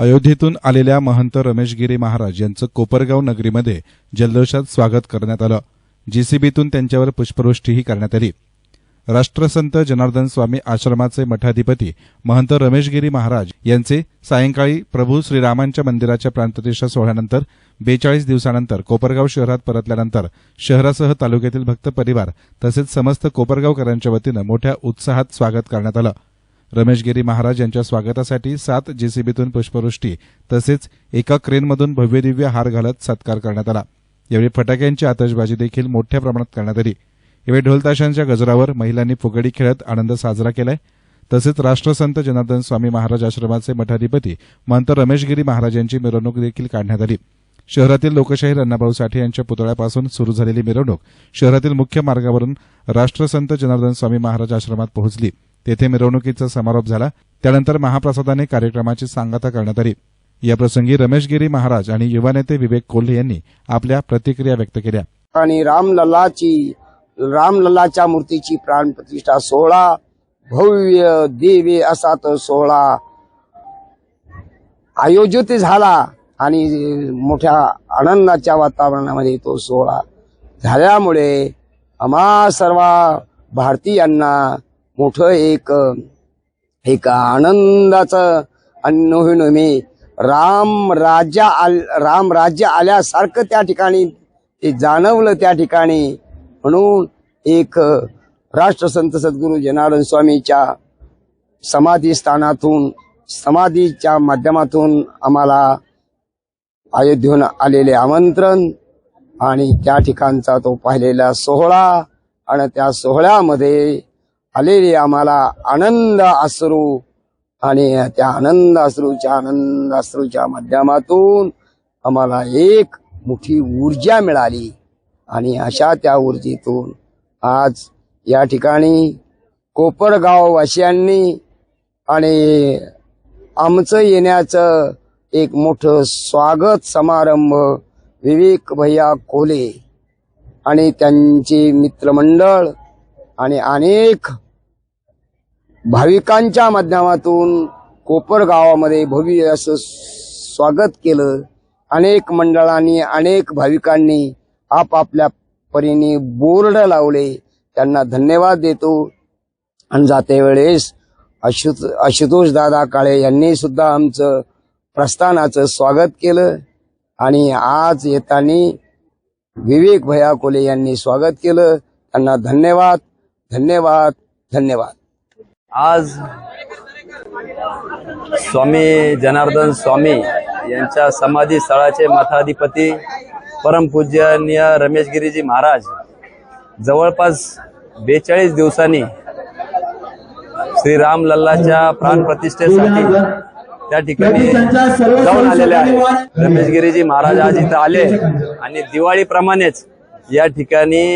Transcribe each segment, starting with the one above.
अयोध्येतून आलेल्या महंत रमेशगिरी महाराज यांचं कोपरगाव नगरीमध्ये जल्लोषात स्वागत करण्यात आलं. जीसीबीतून त्यांच्यावर पुष्पवृष्टीही करण्यात आली. राष्ट्रसंत जनार्दन स्वामी आश्रमाचे मठाधिपती महंत रमेशगिरी महाराज यांचे सायंकाळी प्रभू श्रीरामांच्या मंदिराच्या प्राणप्रतिष्ठा सोहळ्यानंतर बेचाळीस दिवसानंतर कोपरगाव शहरात परतल्यानंतर शहरासह तालुक्यातील भक्त परिवार तसेच समस्त कोपरगावकरांच्या वतीनं मोठ्या उत्साहात स्वागत करण्यात आलं. रमेशगिरी महाराज यांच्या स्वागतासाठी सात जेसीबीतून पुष्पवृष्टी तसेच एका क्रेनमधून भव्यदिव्य हार घालत सत्कार करण्यात आला. यावेळी फटाक्यांची आतषबाजी देखील मोठ्या प्रमाणात करण्यात आली. यावेळी ढोलताशांच्या गजरावर महिलांनी फुगडी खेळत आनंद साजरा केलाय. तसेच राष्ट्रसंत जनार्दन स्वामी महाराज आश्रमाचे मठाधिपती महंत रमेशगिरी महाराज यांची मिरवणूक देखील काढण्यात आली. शहरातील लोकशाहीर अण्णाभाऊ साठे यांच्या पुतळ्यापासून सुरू झालेली मिरवणूक शहरातील मुख्य मार्गावरून राष्ट्रसंत जनार्दन स्वामी महाराज आश्रमात पोहोचली. येथे मिरवणुकीचा समारोप झाला. त्यानंतर महाप्रसादाने कार्यक्रमाची सांगता करण्यात आली. याप्रसंगी रमेशगिरी महाराज आणि युवा नेते विवेक कोल्हे यांनी आपल्या प्रतिक्रिया व्यक्त केल्या. आणि रामलल्लाची रामलल्लाच्या मूर्तीची प्राण प्रतिष्ठा सोहळा भव्य देवे असा तो सोहळा आयोजित झाला आणि मोठ्या आनंदाच्या वातावरणामध्ये तो सोहळा झाल्यामुळे आम्हा सर्व भारतीयांना मोठं एक एक आनंदाचं अनुभवी राम राज्य आल राम राज्य आल्यासारखं त्या ठिकाणी ते जाणवलं त्या ठिकाणी. म्हणून एक राष्ट्रसंत सद्गुरू जनार्दन स्वामीच्या समाधी स्थानातून समाधीच्या माध्यमातून आम्हाला अयोध्येहून आलेले आमंत्रण आणि त्या ठिकाणचा तो पाहिलेला सोहळा आणि त्या सोहळ्यामध्ये आलेले आम्हाला आनंद अश्रू. आणि त्या आनंद अश्रूच्या आनंद अश्रूच्या माध्यमातून आम्हाला एक मोठी ऊर्जा मिळाली. आणि अशा त्या ऊर्जेतून आज या ठिकाणी कोपरगाववासियांनी आणि आमचं येण्याचं एक मोठं स्वागत समारंभ विवेक भैया कोले आणि त्यांचे मित्रमंडळ आणि अनेक भाविकांच्या माध्यमातून कोपर गावामध्ये भव्य असं स्वागत केलं. अनेक मंडळांनी अनेक भाविकांनी आपापल्या परीने बोर्ड लावले. त्यांना धन्यवाद देतो. आणि जाते वेळेस आशुत आशुतोष दादा काळे यांनी सुद्धा आमचं प्रस्थानाचं स्वागत केलं. आणि आज येताना विवेक भया कोले यांनी स्वागत केलं. त्यांना धन्यवाद. धन्यवाद धन्यवाद. आज स्वामी जनार्दन स्वामी यांच्या समाधी स्थळाचे मठाधिपती परमपूज्यनीय रमेशगिरीजी महाराज जवळपास बेचाळीस दिवसांनी श्रीराम लल्लाच्या प्राण प्रतिष्ठेसाठी त्या ठिकाणी जाऊन आलेले आहे रमेशगिरीजी महाराज आज इथं आले आणि दिवाळीप्रमाणेच या ठिकाणी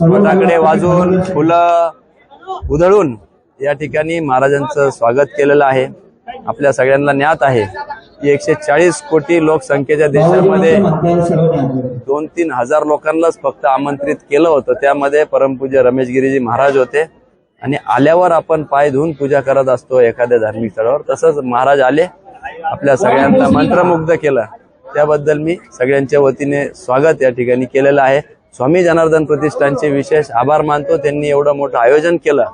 फटाकडे वाजवून फुलं उधळून या ठिकाणी महाराजांचं स्वागत केलेलं आहे. आपल्या सगळ्यांना ज्ञात आहे की एकशे चाळीस कोटी लोकसंख्येच्या देशामध्ये दोन तीन हजार लोकांनाच फक्त आमंत्रित केलं होतं. त्यामध्ये परमपूज्य रमेशगिरीजी महाराज होते. आणि आल्यावर आपण पाय धुवून पूजा करत असतो एखाद्या धार्मिक स्थळावर. तसंच महाराज आले आपल्या सगळ्यांना मंत्रमुग्ध केलं. त्याबद्दल मी सगळ्यांच्या वतीने स्वागत या ठिकाणी केलेलं आहे. स्वामी जनार्दन प्रतिष्ठानचे विशेष आभार मानतो. त्यांनी एवढं मोठं आयोजन केलं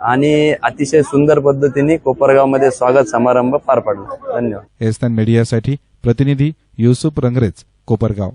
आणि अतिशय सुंदर पद्धतीने कोपरगावमध्ये स्वागत समारंभ पार पडला. धन्यवाद. एस्तान मीडियासाठी प्रतिनिधी युसुफ रंगरेज कोपरगाव.